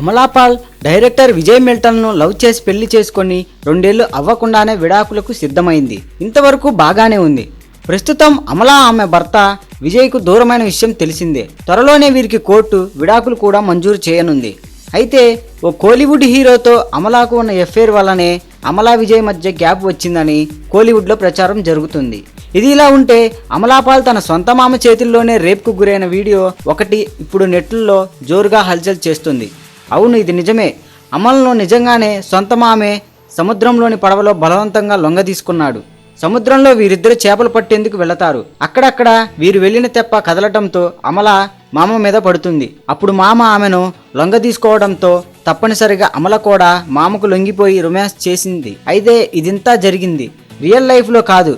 Amala Paul director Vijay మిల్టన్ను love చేసి పెళ్ళి చేసుకొని రెండేళ్ళు అవ్వకుండానే విడాకులకు సిద్ధమైంది. ఇంతవరకు బాగానే ఉంది. ప్రస్తుతం అమలా ఆమె భర్త విజయ్కు దూరమైన విషయం తెలిసిందే. త్వరలోనే వీరికి కోర్టు విడాకులు కూడా మంజూరు చేయనుంది. అయితే ఓ కోలీవుడ్ హీరోతో అమలాకు ఉన్న ఎఫ్ఐఆర్ వల్లనే అమలా విజయ్ మధ్య గ్యాప్ వచ్చిందని కోలీవుడ్లో ప్రచారం జరుగుతుంది. ఇది ఇలా ఉంటే అమలాపాల్ తన సొంత మామ చేతుల్లోనే రేప్కు గురైన వీడియో ఒకటి ఇప్పుడు నెట్లలో జోరుగా హల్చల్ చేస్తుంది. అవును ఇది నిజమే. అమలను నిజంగానే సొంత మామే సముద్రంలోని పడవలో బలవంతంగా లొంగ తీసుకున్నాడు. సముద్రంలో వీరిద్దరు చేపలు పట్టేందుకు వెళతారు. అక్కడక్కడ వీరు వెళ్ళిన తెప్ప కదలటంతో అమల మామ మీద పడుతుంది. అప్పుడు మామ ఆమెను లొంగ తీసుకోవడంతో తప్పనిసరిగా అమల కూడా మామకు లొంగిపోయి రొమాన్స్ చేసింది. అయితే ఇదింతా జరిగింది. రియల్ లైఫ్లో కాదు.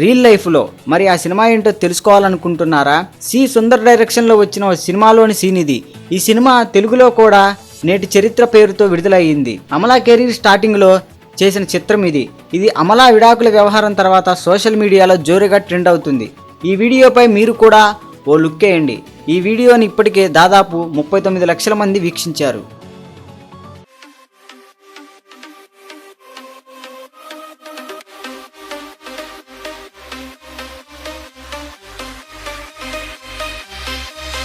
రియల్ లైఫ్లో మరి ఆ సినిమా ఏంటో తెలుసుకోవాలనుకుంటున్నారా? సి సుందర్ డైరెక్షన్లో వచ్చిన ఓ సినిమాలోని సీన్ ఇది ఈ సినిమా తెలుగులో కూడా నేటి చరిత్ర పేరుతో విడుదలయ్యింది. అమలా కెరీర్ స్టార్టింగ్లో చేసిన చిత్రం ఇది. ఇది అమలా విడాకుల వ్యవహారం తర్వాత సోషల్ మీడియాలో జోరుగా ట్రెండ్ అవుతుంది. ఈ వీడియోపై మీరు కూడా ఓ లుక్ వేయండి ఈ వీడియోని ఇప్పటికే దాదాపు ముప్పై తొమ్మిది లక్షల మంది వీక్షించారు.